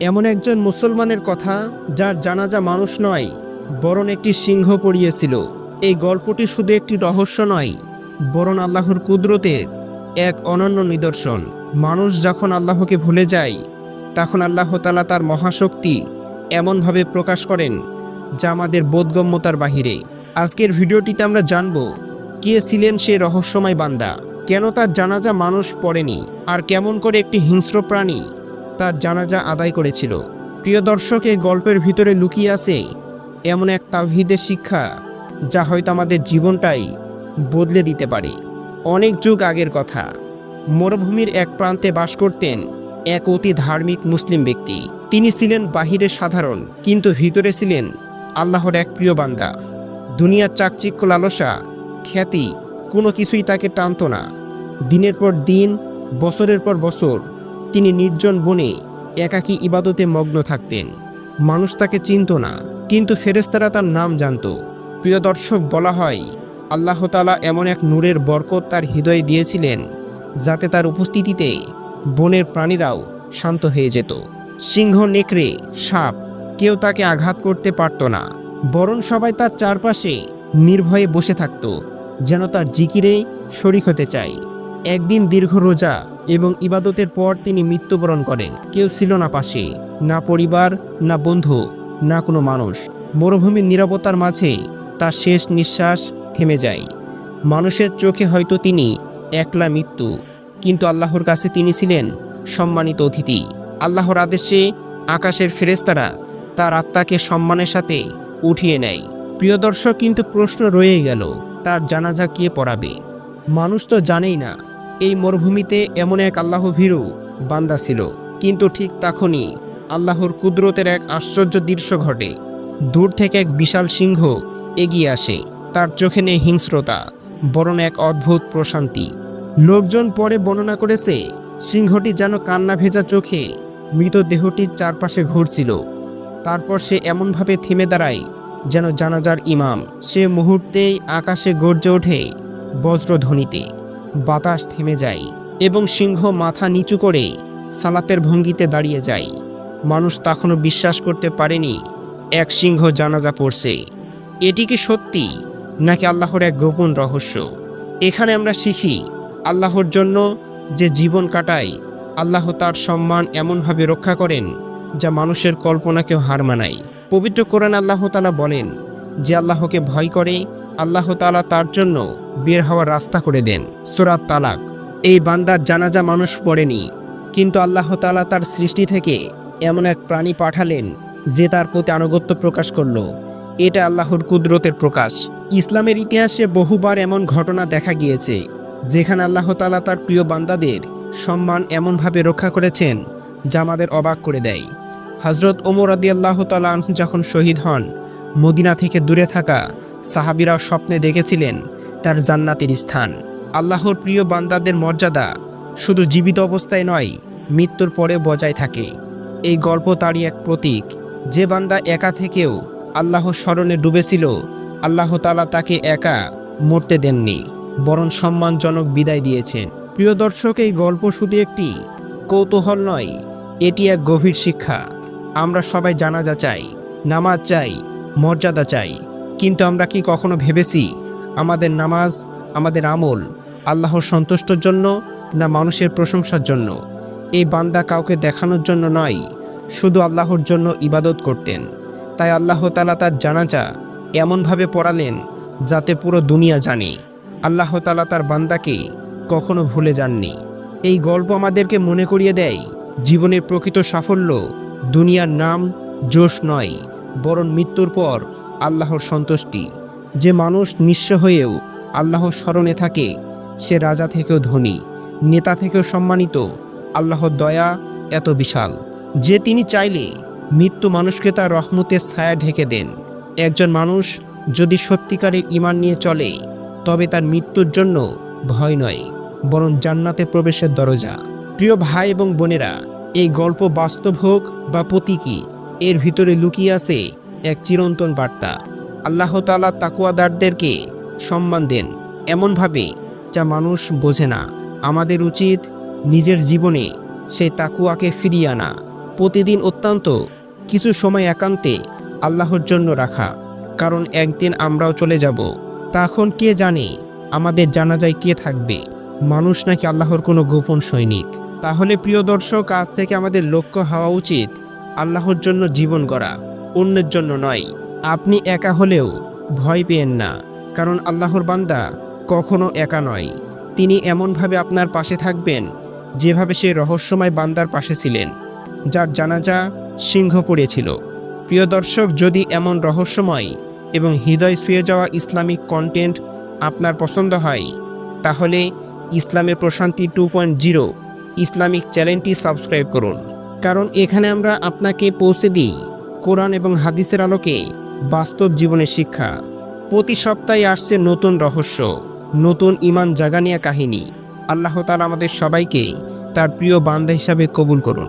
এমন একজন মুসলমানের কথা যার জানাজা মানুষ নয়, বরং একটি সিংহ পড়িয়েছিল। এই গল্পটি শুধু একটি রহস্য নয়, বরং আল্লাহর কুদরতের এক অনন্য নিদর্শন। মানুষ যখন আল্লাহকে ভুলে যায়, তখন আল্লাহ তালা তার মহাশক্তি এমনভাবে প্রকাশ করেন যা আমাদের বোধগম্যতার বাহিরে। আজকের ভিডিওটিতে আমরা জানব, কে ছিলেন সে রহস্যময় বান্দা? কেন তার জানাজা মানুষ পড়েনি? আর কেমন করে একটি হিংস্র প্রাণী তার জানাজা আদায় করেছিল। প্রিয় দর্শক, এই গল্পের ভিতরে লুকিয়ে আছে এমন এক তাহিদের শিক্ষা যা হয়তো আমাদের জীবনটাই বদলে দিতে পারে। অনেক যুগ আগের কথা। মরুভূমির এক প্রান্তে বাস করতেন এক অতি ধার্মিক মুসলিম ব্যক্তি। তিনি ছিলেন বাহিরে সাধারণ, কিন্তু ভিতরে ছিলেন আল্লাহর এক প্রিয় বান্দা। দুনিয়ার চাকচিক্য লালসা, খ্যাতি, কোনো কিছুই তাকে টানত না। দিনের পর দিন, বছরের পর বছর তিনি নির্জন বনে একাকী ইবাদতে মগ্ন থাকতেন। মানুষ তাকে চিনত না, কিন্তু ফেরেস্তারা তার নাম জানত। প্রিয় দর্শক, বলা হয়, আল্লাহ তালা এমন এক নূরের বরকত তার হৃদয়ে দিয়েছিলেন, যাতে তার উপস্থিতিতে বনের প্রাণীরাও শান্ত হয়ে যেত। সিংহ, নেকড়ে, সাপ, কেউ তাকে আঘাত করতে পারত না, বরং সবাই তার চারপাশে নির্ভয়ে বসে থাকত, যেন তার জিকিরে শরিক হতে চায়। একদিন দীর্ঘ রোজা এবং ইবাদতের পর তিনি মৃত্যুবরণ করেন। কেউ ছিল না পাশে, না পরিবার, না বন্ধু, না কোনো মানুষ। মরুভূমির নিরাপত্তার মাঝে তার শেষ নিঃশ্বাস থেমে যায়। মানুষের চোখে হয়তো তিনি একলা মৃত্যু, কিন্তু আল্লাহর কাছে তিনি ছিলেন সম্মানিত অতিথি। আল্লাহর আদেশে আকাশের ফেরেস্তারা তার আত্মাকে সম্মানের সাথে উঠিয়ে নেয়। প্রিয় দর্শক, কিন্তু প্রশ্ন রয়ে গেল, তার জানাজা কে পড়াবে? মানুষ তো জানেই না এই মরুভূমিতে এমন এক আল্লাহ ভীরু বান্দা ছিল। কিন্তু ঠিক তখনই আল্লাহর কুদরতের এক আশ্চর্য দৃশ্য ঘটে। দূর থেকে এক বিশাল সিংহ এগিয়ে আসে। তার চোখে নেই হিংস্রতা বরণ এক অদ্ভুত প্রশান্তি। লোকজন পরে বর্ণনা করেছে, সিংহটি যেন কান্না ভেজা চোখে মৃতদেহটির চারপাশে ঘুরছিল। তারপর সে এমনভাবে থেমে দাঁড়ায় যেন জানাজার ইমাম। সে মুহূর্তেই আকাশে গর্জে ওঠে বজ্রধ্বনিতে। বাতাস থেমে যায় এবং সিংহ মাথা নিচু করে সালাতের ভঙ্গিতে দাঁড়িয়ে যায়। মানুষ তখনও বিশ্বাস করতে পারেনি, এক সিংহ জানাজা পড়ছে। এটি কি সত্যি, নাকি আল্লাহর এক গোপন রহস্য? এখানে আমরা শিখি, আল্লাহর জন্য যে জীবন কাটায়, আল্লাহ তার সম্মান এমনভাবে রক্ষা করেন, যা মানুষের কল্পনাকেও হার মানায়। পবিত্র কোরআন আল্লাহ তালা বলেন, যে আল্লাহকে ভয় করে আল্লাহ তালা তার জন্য বের হওয়ার রাস্তা করে দেন। সুরাত তালাক। এই বান্দার জানাজা মানুষ পড়েনি, কিন্তু আল্লাহ তালা তার সৃষ্টি থেকে এমন এক প্রাণী পাঠালেন যে তার প্রতি আনুগত্য প্রকাশ করল। এটা আল্লাহর কুদরতের প্রকাশ। ইসলামের ইতিহাসে বহুবার এমন ঘটনা দেখা গিয়েছে, যেখানে আল্লাহ তালা তার প্রিয় বান্দাদের সম্মান এমনভাবে রক্ষা করেছেন যা আমাদের অবাক করে দেয়। হজরত ওমর আদি আল্লাহ তালা যখন শহীদ হন, মদিনা থেকে দূরে থাকা সাহাবিরা স্বপ্নে দেখেছিলেন তার জান্নাতের স্থান। আল্লাহর প্রিয় বান্দাদের মর্যাদা শুধু জীবিত অবস্থায় নয়, মৃত্যুর পরে বজায় থাকে। এই গল্প তারই এক প্রতীক। যে বান্দা একা থেকেও আল্লাহর স্মরণে ডুবেছিল, আল্লাহ তালা তাকে একা মরতে দেননি, বরং সম্মানজনক বিদায় দিয়েছেন। প্রিয় দর্শক, এই গল্প শুধু একটি কৌতূহল নয়, এটি এক গভীর শিক্ষা। আমরা সবাই জানাজা চাই, নামাজ চাই, মর্যাদা চাই। কিন্তু আমরা কি কখনো ভেবেছি আমাদের নামাজ, আমাদের আমল আল্লাহর সন্তুষ্টর জন্য না মানুষের প্রশংসার জন্য? এই বান্দা কাউকে দেখানোর জন্য নয়, শুধু আল্লাহর জন্য ইবাদত করতেন। তাই আল্লাহ তালা তার জানাজা এমনভাবে পড়ালেন যাতে পুরো দুনিয়া জানে। আল্লাহ তালা তার বান্দাকে কখনো ভুলে যাননি। এই গল্প আমাদেরকে মনে করিয়ে দেয়, জীবনের প্রকৃত সাফল্য দুনিয়ার নাম জোশ নয়, বরং মৃত্যুর পর আল্লাহর সন্তুষ্টি। যে মানুষ নিঃস্ব হয়েও আল্লাহর স্মরণে থাকে, সে রাজা থেকেও ধনী, নেতা থেকেও সম্মানিত, আল্লাহর দয়া এত বিশাল। যে তিনি চাইলে মৃত্যু মানুষকে তার রহমতের ছায়া ঢেকে দেন। একজন মানুষ যদি সত্যিকারের ইমান নিয়ে চলে, তবে তার মৃত্যুর জন্য ভয় নয়, বরং জান্নাতে প্রবেশের দরজা। প্রিয় ভাই এবং বোনেরা, এই গল্প বাস্তব হোক বা প্রতীকী, এর ভিতরে লুকিয়ে আছে এক চিরন্তন বার্তা। আল্লাহ তালা তাকুয়াদারদেরকে সম্মান দেন এমনভাবে যা মানুষ বোঝে না। আমাদের উচিত নিজের জীবনে সেই তাকুয়াকে ফিরিয়ে আনা। প্রতিদিন অত্যন্ত কিছু সময় একান্তে আল্লাহর জন্য রাখা। কারণ একদিন আমরাও চলে যাব। তখন কে জানে আমাদের জানা যায় কে থাকবে। মানুষ নাকি আল্লাহর কোনো গোপন সৈনিক। তাহলে প্রিয় দর্শক, আজ থেকে আমাদের লক্ষ্য হওয়া উচিত আল্লাহর জন্য জীবন গড়া। অন্যের জন্য নয়। আপনি একা হলেও ভয় পেয়েন না, কারণ আল্লাহর বান্দা কখনো একা নয়। তিনি এমনভাবে আপনার পাশে থাকবেন, যেভাবে সে রহস্যময় বান্দার পাশে ছিলেন, যার জানাজা সিংহ পড়েছিল। প্রিয় দর্শক, যদি এমন রহস্যময় এবং হৃদয় ছুঁয়ে যাওয়া ইসলামিক কন্টেন্ট আপনার পছন্দ হয়, তাহলে ইসলামের প্রশান্তি টু পয়েন্ট জিরো ইসলামিক চ্যানেলটি সাবস্ক্রাইব করুন। কারণ এখানে আমরা আপনাকে পৌঁছে দিই কোরআন এবং হাদিসের আলোকে বাস্তব জীবনের শিক্ষা। প্রতি সপ্তাহে আসছে নতুন রহস্য, নতুন ইমান জাগানিয়া কাহিনী। আল্লাহ তালা আমাদের সবাইকে তার প্রিয় বান্দা হিসাবে কবুল করুন।